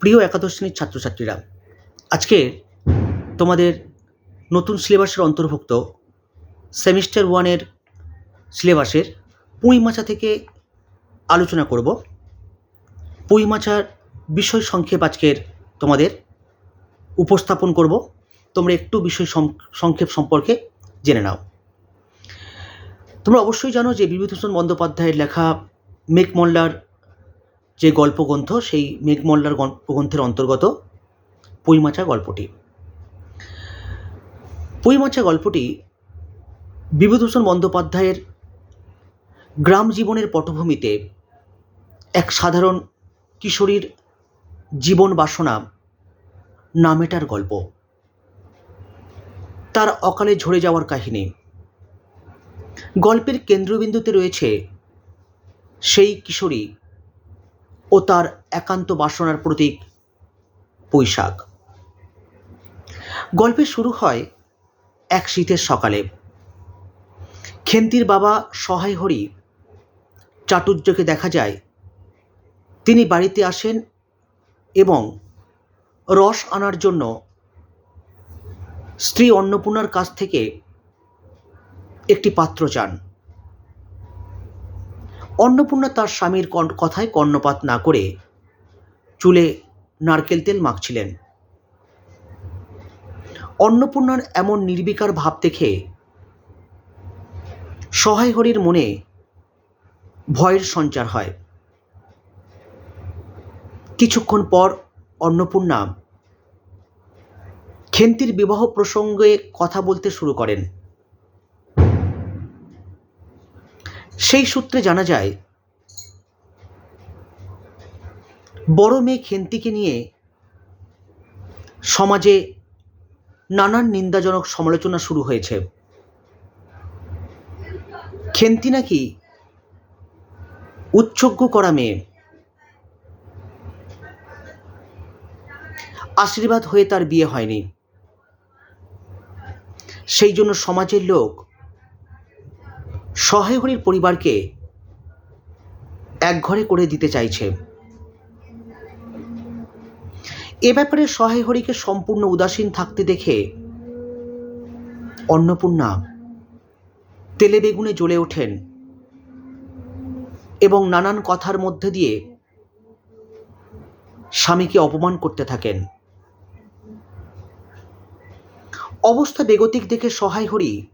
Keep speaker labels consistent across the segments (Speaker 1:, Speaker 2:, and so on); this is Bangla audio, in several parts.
Speaker 1: প্রিয় একাদশ শ্রেণির ছাত্রছাত্রীরা, আজকে তোমাদের নতুন সিলেবাসের অন্তর্ভুক্ত সেমিস্টার ওয়ানের সিলেবাসের পুঁই মাচা থেকে আলোচনা করব। পুঁই মাচার বিষয় সংক্ষেপ আজকের তোমাদের উপস্থাপন করব। তোমরা একটু বিষয় সংক্ষেপ সম্পর্কে জেনে নাও। তোমরা অবশ্যই জানো যে বিভূতিভূষণ বন্দ্যোপাধ্যায়ের লেখা মেঘমল্লার যে গল্পগ্রন্থ সেই মেঘমল্লার গল্পগ্রন্থের অন্তর্গত পুঁইমাচা গল্পটি। পুঁইমাচা গল্পটি বিভূতিভূষণ বন্দ্যোপাধ্যায়ের গ্রাম জীবনের পটভূমিতে এক সাধারণ কিশোরীর জীবন বাসনা নামেটার গল্প। তার অকালে ঝরে যাওয়ার কাহিনী। গল্পের কেন্দ্রবিন্দুতে রয়েছে সেই কিশোরী ও তার একান্ত বাসনার প্রতীক, বৈশাখ। গল্পের শুরু হয় এক শীতের সকালে। খেন্তির বাবা সহায় হরি চাটুর্যকে দেখা যায়। তিনি বাড়িতে আসেন এবং রস আনার জন্য স্ত্রী অন্নপূর্ণার কাছ থেকে একটি পাত্র চান। অন্নপূর্ণা তার স্বামীর কথায় কর্ণপাত না করে চুলে নারকেল তেল মাখছিলেন। অন্নপূর্ণার এমন নির্বিকার ভাব দেখে সহায় হরির মনে ভয়ের সঞ্চার হয়। কিছুক্ষণ পর অন্নপূর্ণা খেন্তির বিবাহ প্রসঙ্গে কথা বলতে শুরু করেন। সেই সূত্রে জানা যায়, বড় মেয়ে খেন্তিকে নিয়ে সমাজে নানান নিন্দাজনক সমালোচনা শুরু হয়েছে। খেন্তি নাকি উচ্ছজ্ঞ করা মেয়ে। আশীর্বাদ হয়ে তার বিয়ে হয়নি। সেই জন্য সমাজের লোক সহায় হরির পরিবারকে একঘরে করে দিতে চাইছে। এ ব্যাপারে সহায় হরিকে সম্পূর্ণ উদাসীন থাকতে দেখে অন্নপূর্ণা তেলে বেগুনে জ্বলে ওঠেন এবং নানান কথার মধ্যে দিয়ে স্বামীকে অপমান করতে থাকেন। অবস্থা বেগতিক দেখে সহায় হরি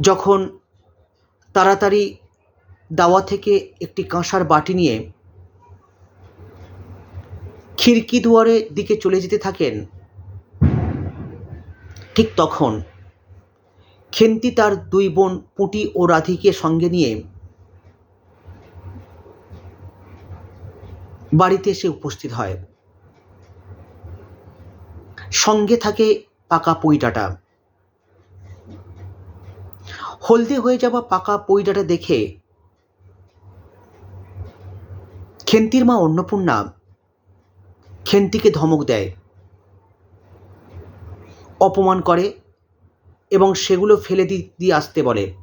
Speaker 1: যখন তাড়াতাড়ি দাওয়া থেকে একটি কাঁসার বাটি নিয়ে খিড়কি দুয়ারে দিকে চলে যেতে থাকেন, ঠিক তখন খেন্তি তার দুই বোন পুঁটি ও রাধিকে সঙ্গে নিয়ে বাড়িতে এসে উপস্থিত হয়। সঙ্গে থাকে পাকা পইটাটা। হলদে হয়ে যাওয়া পাকা পৈডাটা দেখে খেন্তির মা অন্নপূর্ণা খেন্তিকে ধমক দেয়। অপমান করে এবং সেগুলো ফেলে দিয়ে আসতে বলে।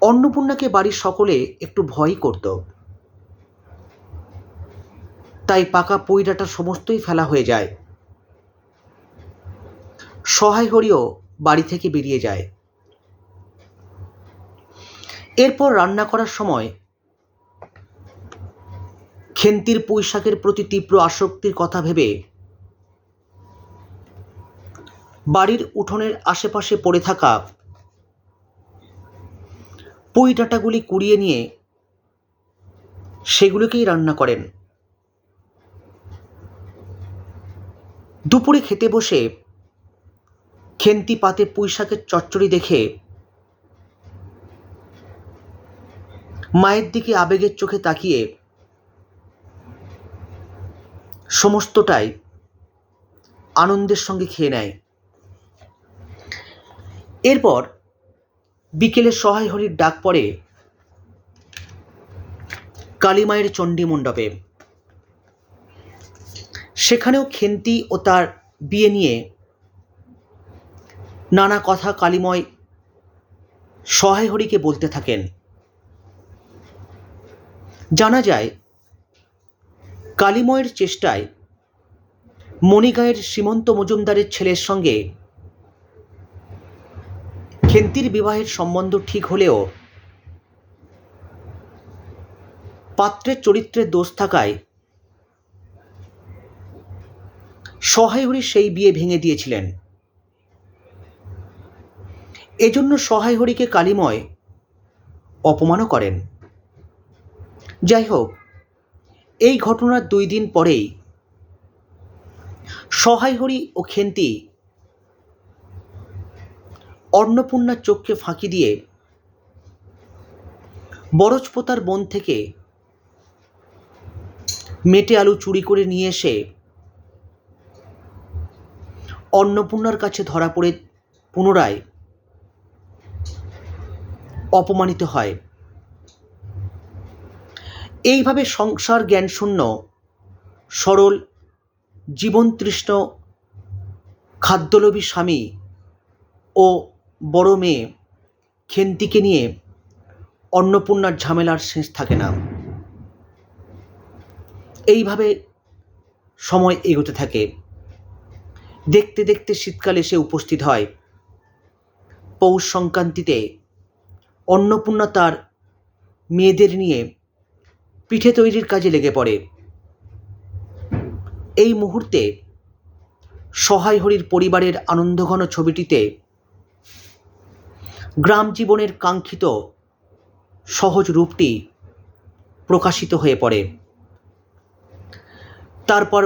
Speaker 1: অন্নপূর্ণাকে বাড়ির সকলে একটু ভয়ই করত। তাই পাকা পইডাটা সমস্তই ফেলা হয়ে যায়। সহায় হরিও বাড়ি থেকে বেরিয়ে যায়। এরপর রান্না করার সময় খেন্তির পুঁইশাকের প্রতি তীব্র আসক্তির কথা ভেবে বাড়ির উঠোনের আশেপাশে পড়ে থাকা পুঁই ডাঁটাগুলি কুড়িয়ে নিয়ে সেগুলোকেই রান্না করেন। দুপুরে খেতে বসে খেন্তি পাতে পুঁইশাকের চচ্চড়ি দেখে মায়ের দিকে আবেগের চোখে তাকিয়ে সমস্তটাই আনন্দের সঙ্গে খেয়ে নেয়। এরপর বিকেলে সহায় হরির ডাক পড়ে কালীমায়ের চণ্ডী মণ্ডপে। সেখানেও খেন্তি ও তার বিয়ে নিয়ে নানা কথা কালীময় সহায় হরিকে বলতে থাকেন। জানা যায়, কালিময়ের চেষ্টায় মণিগাঁয়ের সীমন্ত মজুমদারের ছেলের সঙ্গে খেন্তির বিবাহের সম্বন্ধ ঠিক হলেও পাত্রের চরিত্রের দোষ থাকায় সহায় হরি সেই বিয়ে ভেঙে দিয়েছিলেন। এজন্য সহায় হরিকে কালিময় অপমানও করেন। যাই হোক এই ঘটনার দুই দিন পরেই সহায় হরি ও খেন্তি অন্নপূর্ণার চোখকে ফাঁকি দিয়ে বরজপোতার বন থেকে মেটে আলু চুরি করে নিয়ে এসে অন্নপূর্ণার কাছে ধরা পড়ে পুনরায় অপমানিত হয়। এইভাবে সংসার জ্ঞানশূন্য সরল, জীবনতৃষ্ণ, খাদ্যলোভী স্বামী ও বড় মেয়ে খেন্তিকে নিয়ে অন্নপূর্ণার ঝামেলার শেষ থাকে না। এইভাবে সময় এগোতে থাকে। দেখতে দেখতে শীতকাল এসে উপস্থিত হয়। পৌষ সংক্রান্তিতে অন্নপূর্ণা তার মেয়েদের নিয়ে পিঠে তৈরির কাজে লেগে পড়ে। এই মুহূর্তে সহায় হরির পরিবারের আনন্দঘন ছবিটিতে গ্রাম জীবনের কাঙ্ক্ষিত সহজ রূপটি প্রকাশিত হয়ে পড়ে। তারপর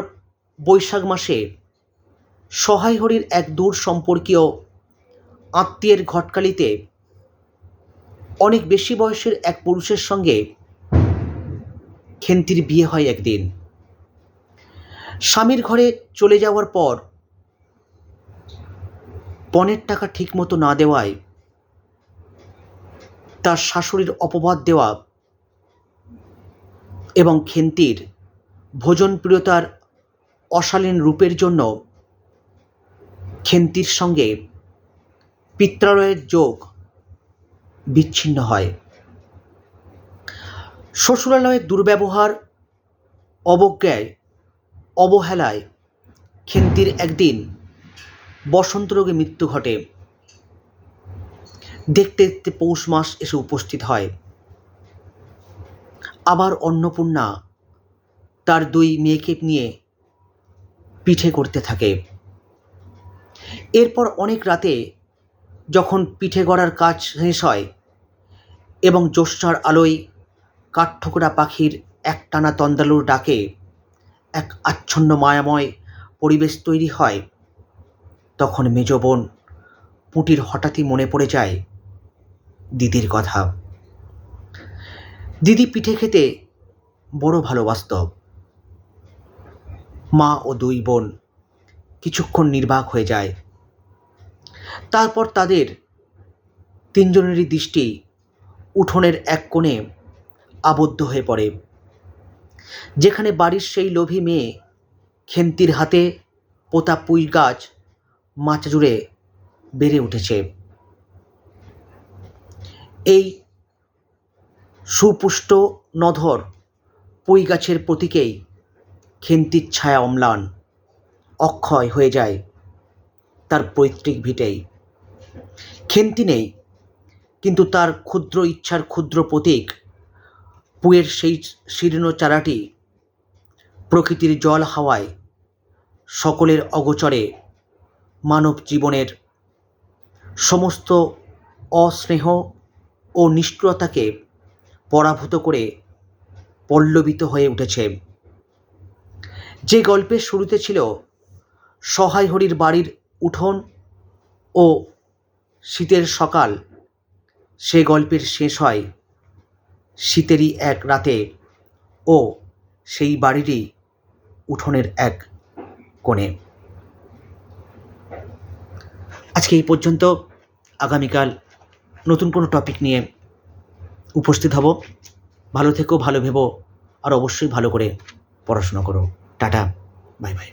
Speaker 1: বৈশাখ মাসে সহায় হরির এক দূর সম্পর্কীয় আত্মীয়ের ঘটকালিতে অনেক বেশি বয়সের এক পুরুষের সঙ্গে খেন্তির বিয়ে হয় একদিন। স্বামীর ঘরে চলে যাওয়ার পর পণের টাকা ঠিকমতো না দেওয়ায় তার শাশুড়ির অপবাদ দেওয়া এবং খেন্তির ভোজনপ্রিয়তার অশালীন রূপের জন্য খেন্তির সঙ্গে পিত্রালয়ের যোগ বিচ্ছিন্ন হয়। শ্বশুরালয়ের দুর্ব্যবহার, অবজ্ঞায়, অবহেলায় খেন্তির একদিন বসন্ত রোগে মৃত্যু ঘটে। দেখতে দেখতে পৌষ মাস এসে উপস্থিত হয়। আবার অন্নপূর্ণা তার দুই মেয়েকে নিয়ে পিঠে করতে থাকে। এরপর অনেক রাতে যখন পিঠে গড়ার কাজ শেষ হয় এবং জ্যোৎস্নার আলোয় কাঠঠোকরা পাখির একটানা তন্দালুর ডাকে এক আচ্ছন্ন মায়াময় পরিবেশ তৈরি হয়, তখন মেজ বোন পুঁটির হঠাৎই মনে পড়ে যায় দিদির কথা। দিদি পিঠে খেতে বড় ভালোবাসত। মা ও দুই বোন কিছুক্ষণ নির্বাক হয়ে যায়। তারপর তাদের তিনজনেরই দৃষ্টি উঠোনের এক কোণে আবদ্ধ হয়ে পড়ে, যেখানে বাড়ির সেই লোভী মেয়ে খেন্তির হাতে পোতা পুই গাছ মাচা জুড়ে বেড়ে উঠেছে। এই সুপুষ্ট নধর পুই গাছের প্রতীকেই খেন্তির ছায়া অম্লান, অক্ষয় হয়ে যায়। তার পৈতৃক ভিটেই। খেন্তি নেই, কিন্তু তার ক্ষুদ্র ইচ্ছার ক্ষুদ্র প্রতীক, পুয়ের সেই শীর্ণ চারাটি প্রকৃতির জল হাওয়ায় সকলের অগোচরে মানব জীবনের সমস্ত অস্নেহ ও নিষ্ঠুরতাকে পরাভূত করে পল্লবিত হয়ে উঠেছে। যে গল্পের শুরুতে ছিল সহায় হরির বাড়ির উঠোন ও শীতের সকাল, সে গল্পের শেষ হয় শীতেরই এক রাতে ও সেই বাড়িরই উঠোনের এক কোণে। আজকে এই পর্যন্ত আগামীকাল নতুন কোনো টপিক নিয়ে উপস্থিত হব। ভালো থেকো, ভালো ভেবো, আর অবশ্যই ভালো করে পড়াশোনা করো। Tata, bye bye.